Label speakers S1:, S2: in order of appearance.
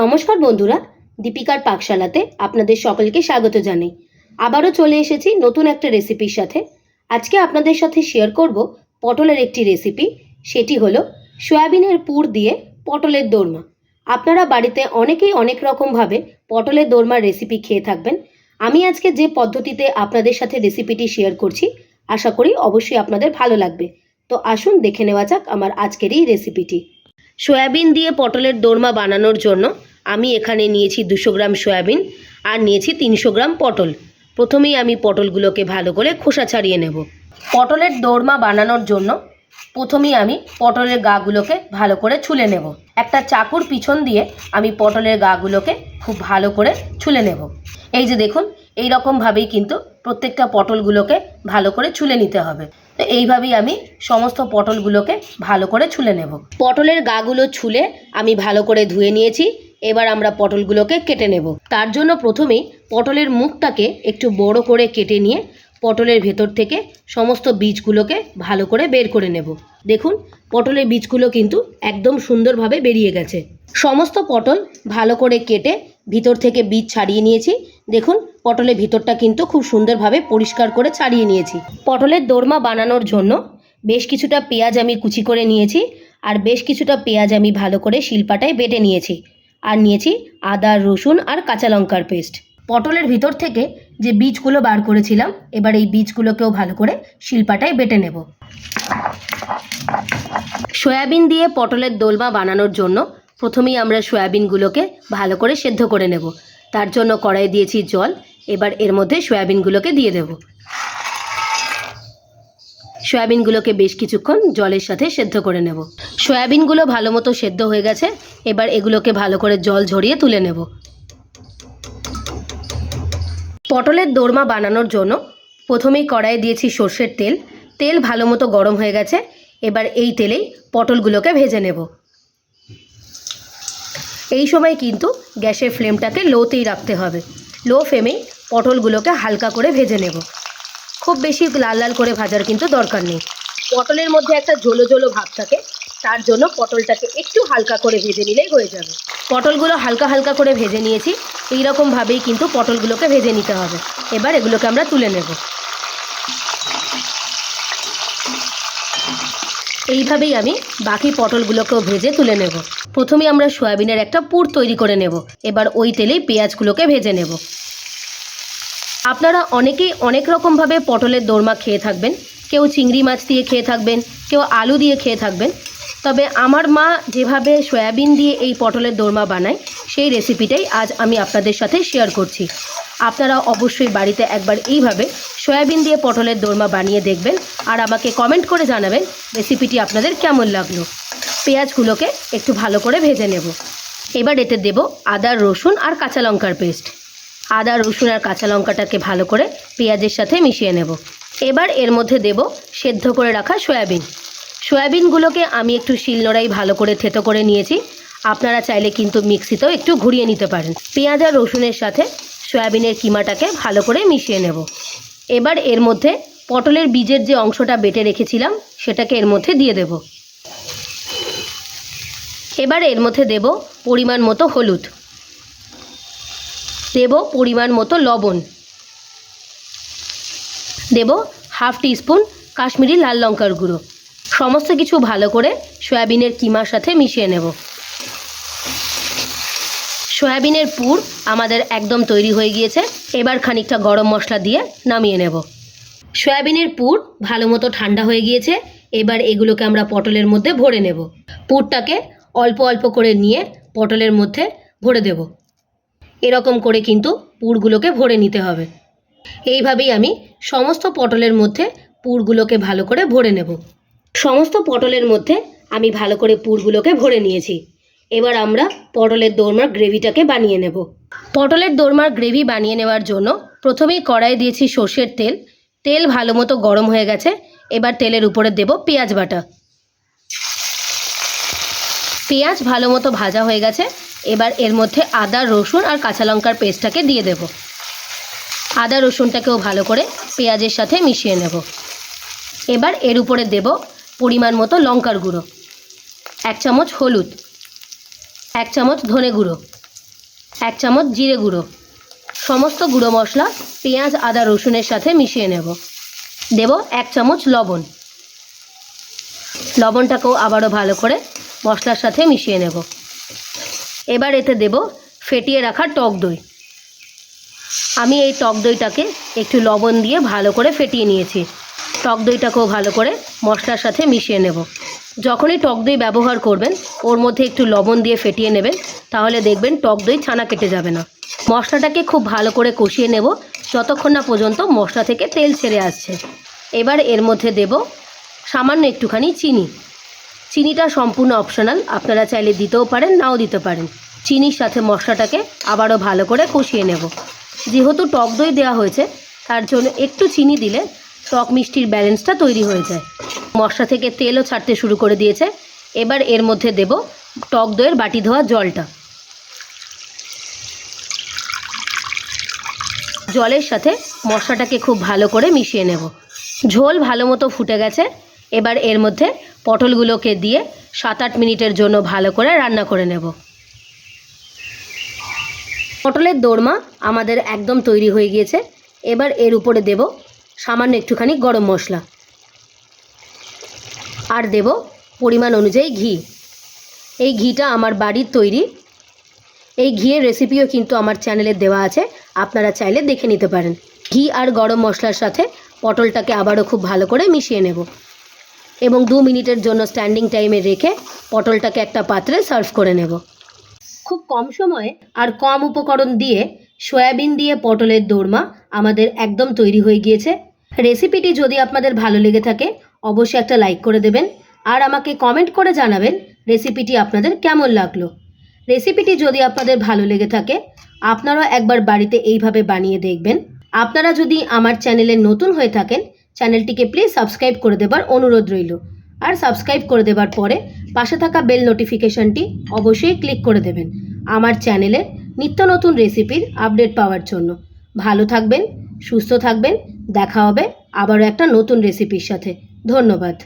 S1: নমস্কার বন্ধুরা, দীপিকার পাকশালাতে আপনাদের সকলকে স্বাগত জানাই। আবারও চলে এসেছি নতুন একটা রেসিপির সাথে। আজকে আপনাদের সাথে শেয়ার করব পটলের একটি রেসিপি সেটি হলো সয়াবিনের পুর দিয়ে পটলের দোরমা। আপনারা বাড়িতে অনেকেই অনেক রকমভাবে পটলের দোরমার রেসিপি খেয়ে থাকবেন। আমি আজকে যে পদ্ধতিতে আপনাদের সাথে রেসিপিটি শেয়ার করছি, আশা করি অবশ্যই আপনাদের ভালো লাগবে। তো আসুন দেখে নেওয়া যাক আমার আজকের এই রেসিপিটি সয়াবিন দিয়ে পটলের দোরমা বানানোর জন্য আমি এখানে নিয়েছি দুশো গ্রাম সয়াবিন আর নিয়েছি তিনশো গ্রাম পটল। প্রথমেই আমি পটলগুলোকে ভালো করে খোসা ছাড়িয়ে নেব। পটলের দোরমা বানানোর জন্য প্রথমেই আমি পটলের গাগুলোকে ভালো করে ছুলে নেব। একটা চাকুর পিছন দিয়ে আমি পটলের গাগুলোকে খুব ভালো করে ছুলে নেব। এই যে দেখুন এই রকমভাবেই কিন্তু প্রত্যেকটা পটলগুলোকে ভালো করে ছুলে নিতে হবে। তো এইভাবেই আমি সমস্ত পটলগুলোকে ভালো করে ছুলে নেব। পটলের গাগুলো ছুলে আমি ভালো করে ধুয়ে নিয়েছি। এবার আমরা পটলগুলোকে কেটে নেব। তার জন্য প্রথমেই পটলের মুখটাকে একটু বড় করে কেটে নিয়ে পটলের ভেতর থেকে সমস্ত বীজগুলোকে ভালো করে বের করে নেব। দেখুন, পটলের বীজগুলো কিন্তু একদম সুন্দরভাবে বেরিয়ে গেছে। সমস্ত পটল ভালো করে কেটে ভিতর থেকে বীজ ছাড়িয়ে নিয়েছি। দেখুন, পটলের ভিতরটা কিন্তু খুব সুন্দরভাবে পরিষ্কার করে ছাড়িয়ে নিয়েছি। পটলের দোরমা বানানোর জন্য বেশ কিছুটা পেঁয়াজ আমি কুচি করে নিয়েছি আর বেশ কিছুটা পেঁয়াজ আমি ভালো করে শিলপাটায় বেটে নিয়েছি। আর নিয়েছি আদা, রসুন আর কাঁচা লঙ্কার পেস্ট পটলের ভিতর থেকে যে বীজগুলো বার করেছিলাম, এবার এই বীজগুলোকেও ভালো করে শিল্পাটায় বেটে নেব। সয়াবিন দিয়ে পটলের দোলমা বানানোর জন্য প্রথমেই আমরা সয়াবিনগুলোকে ভালো করে সেদ্ধ করে নেব। তার জন্য কড়াই দিয়েছি জল, এবার এর মধ্যে সয়াবিনগুলোকে দিয়ে দেব। সয়াবিনগুলোকে বেশ কিছুক্ষণ জলের সাথে সেদ্ধ করে নেব। সয়াবিনগুলো ভালো মতো সেদ্ধ হয়ে গেছে, এবার এগুলোকে ভালো করে জল ঝরিয়ে তুলে নেব। পটলের দোরমা বানানোর জন্য প্রথমেই কড়াইয়ে দিয়েছি সর্ষের তেল। তেল ভালো মতো গরম হয়ে গেছে, এবার এই তেলেই পটলগুলোকে ভেজে নেব। এই সময় কিন্তু গ্যাসের ফ্লেমটাকে লোতেই রাখতে হবে। লো ফ্লেমেই পটলগুলোকে হালকা করে ভেজে নেব। খুব বেশি লাল লাল করে ভাজার কিন্তু দরকার নেই। পটলের মধ্যে একটা ঝোলো ঝোলো ভাব থাকে, তার জন্য পটলটাকে একটু হালকা করে ভেজে নিলেই হয়ে যাবে। পটলগুলো হালকা হালকা করে ভেজে নিয়েছি এই রকমভাবেই কিন্তু পটলগুলোকে ভেজে নিতে হবে। এবার এগুলোকে আমরা তুলে নেব। এইভাবেই আমি বাকি পটলগুলোকেও ভেজে তুলে নেব। প্রথমে আমরা সয়াবিনের একটা পুর তৈরি করে নেব। এবার ওই তেলেই পেঁয়াজগুলোকে ভেজে নেব। আপনারা অনেকেই অনেক রকমভাবে পটলের দোরমা খেয়ে থাকবেন, কেউ চিংড়ি মাছ দিয়ে খেয়ে থাকবেন, কেউ আলু দিয়ে খেয়ে থাকবেন। তবে আমার মা যেভাবে সয়াবিন দিয়ে এই পটলের দোরমা বানায়, সেই রেসিপিটাই আজ আমি আপনাদের সাথে শেয়ার করছি। আপনারা অবশ্যই বাড়িতে একবার এইভাবে সয়াবিন দিয়ে পটলের দোরমা বানিয়ে দেখবেন আর আমাকে কমেন্ট করে জানাবেন রেসিপিটি আপনাদের কেমন লাগল। পেঁয়াজগুলোকে একটু ভালো করে ভেজে নেব। এবার এতে দেব আদা, রসুন আর কাঁচা লঙ্কার পেস্ট। আদা, রসুন আর কাঁচা লঙ্কাটাকে ভালো করে পেঁয়াজের সাথে মিশিয়ে নেব। এবার এর মধ্যে দেব সেদ্ধ করে রাখা সয়াবিন। সয়াবিনগুলোকে আমি একটু শিলনোড়াই ভালো করে থেতো করে নিয়েছি। আপনারা চাইলে কিন্তু মিক্সিতেও একটু ঘুরিয়ে নিতে পারেন। পেঁয়াজ আর রসুনের সাথে সয়াবিনের কিমাটাকে ভালো করে মিশিয়ে নেব। এবার এর মধ্যে পটলের বীজের যে অংশটা বেটে রেখেছিলাম, সেটাকে এর মধ্যে দিয়ে দেব। এবার এর মধ্যে দেব পরিমাণ মতো হলুদ। দেব পরিমাণ মতো লবণ। দেব হাফ টিস্পুন কাশ্মীরি লাল লঙ্কার গুঁড়ো। সমস্ত কিছু ভালো করে সয়াবিনের কিমার সাথে মিশিয়ে নেব। সয়াবিনের পুর আমাদের একদম তৈরি হয়ে গিয়েছে। এবার খানিকটা গরম মশলা দিয়ে নামিয়ে নেব। সয়াবিনের পুর ভালো মতো ঠান্ডা হয়ে গিয়েছে। এবার এগুলোকে আমরা পটলের মধ্যে ভরে নেব। পুরটাকে অল্প অল্প করে নিয়ে পটলের মধ্যে ভরে দেব। এরকম করে কিন্তু পুরগুলোকে ভরে নিতে হবে। এইভাবেই আমি সমস্ত পটলের মধ্যে পুরগুলোকে ভালো করে ভরে নেব। সমস্ত পটলের মধ্যে আমি ভালো করে পুরগুলোকে ভরে নিয়েছি। এবার আমরা পটলের দোরমার গ্রেভিটাকে বানিয়ে নেব। পটলের দোরমার গ্রেভি বানিয়ে নেওয়ার জন্য প্রথমেই কড়াইয়ে দিয়েছি সর্ষের তেল। তেল ভালো মতো গরম হয়ে গেছে। এবার তেলের উপরে দেব পেঁয়াজ বাটা। পেঁয়াজ ভালো মতো ভাজা হয়ে গেছে। এবার এর মধ্যে আদা, রসুন আর কাঁচা লঙ্কার পেস্টটাকে দিয়ে দেব। আদা, রসুনটাকেও ভালো করে পেঁয়াজের সাথে মিশিয়ে নেব। এবার এর উপরে দেব পরিমাণ মতো লঙ্কার গুঁড়ো, এক চামচ হলুদ, এক চামচ ধনে গুঁড়ো, এক চামচ জিরে গুঁড়ো। সমস্ত গুঁড়ো মশলা পেঁয়াজ, আদা, রসুনের সাথে মিশিয়ে নেব। দেব এক চামচ লবণ। লবণটাকেও আবারও ভালো করে মশলার সাথে মিশিয়ে নেব। এবার এতে দেব ফেটিয়ে রাখা টক দই। আমি এই টক দইটাকে একটু লবণ দিয়ে ভালো করে ফেটিয়ে নিয়েছি। টক দইটাকেও ভালো করে মশলার সাথে মিশিয়ে নেব। যখনই টক দই ব্যবহার করবেন, ওর মধ্যে একটু লবণ দিয়ে ফেটিয়ে নেবেন, তাহলে দেখবেন টক দই ছানা কেটে যাবে না। মশলাটাকে খুব ভালো করে কষিয়ে নেব, যতক্ষণ না পর্যন্ত মশলা থেকে তেল ছেড়ে আসছে। এবার এর মধ্যে দেব সামান্য একটুখানি চিনি। চিনিটা সম্পূর্ণ অপশনাল আপনারা চাইলে দিতেও পারেন, নাও দিতে পারেন। চিনির সাথে মশলাটাকে আবারও ভালো করে কষিয়ে নেব। যেহেতু টক দই দেওয়া হয়েছে, তার জন্য একটু চিনি দিলে টক মিষ্টির ব্যালেন্সটা তৈরি হয়ে যায়। মশলা থেকে তেলও ছাড়তে শুরু করে দিয়েছে। এবার এর মধ্যে দেব টক দইয়ের বাটি ধোয়া জলটা। জলের সাথে মশলাটাকে খুব ভালো করে মিশিয়ে নেব। ঝোল ভালো মতো ফুটে গেছে। এবার এর মধ্যে পটলগুলোকে দিয়ে সাত আট মিনিটের জন্য ভালো করে রান্না করে নেব। পটলের দোরমা আমাদের একদম তৈরি হয়ে গিয়েছে। এবার এর উপরে দেব সামান্য একটুখানি গরম মশলা। আর দেব পরিমাণ অনুযায়ী ঘি। এই ঘিটা আমার বাড়ির তৈরি। এই ঘিয়ের রেসিপিও কিন্তু আমার চ্যানেলে দেওয়া আছে। আপনারা চাইলে দেখে নিতে পারেন। ঘি আর গরম মশলার সাথে পটলটাকে আবারও খুব ভালো করে মিশিয়ে নেব। এবং দু মিনিটের জন্য স্ট্যান্ডিং টাইমে রেখে পটলটাকে একটা পাত্রে সার্ভ করে নেব। খুব কম সময়ে আর কম উপকরণ দিয়ে সয়াবিন দিয়ে পটলের দোরমা আমাদের একদম তৈরি হয়ে গিয়েছে। রেসিপিটি যদি আপনাদের ভালো লেগে থাকে, অবশ্যই একটা লাইক করে দেবেন আর আমাকে কমেন্ট করে জানাবেন রেসিপিটি আপনাদের কেমন লাগল। রেসিপিটি যদি আপনাদের ভালো লেগে থাকে, আপনারাও একবার বাড়িতে এইভাবে বানিয়ে দেখবেন। আপনারা যদি আমার চ্যানেলে নতুন হয়ে থাকেন চ্যানেলটিকে প্লিজ সাবস্ক্রাইব করে দেবার অনুরোধ রইল। আর সাবস্ক্রাইব করে দেবার পরে পাশে থাকা বেল নোটিফিকেশনটি অবশ্যই ক্লিক করে দেবেন। আমার চ্যানেলে নিত্য নতুন রেসিপির আপডেট পাওয়ার জন্য। ভালো থাকবেন, সুস্থ থাকবেন, দেখা হবে আবারও একটা নতুন রেসিপির সাথে। ধন্যবাদ।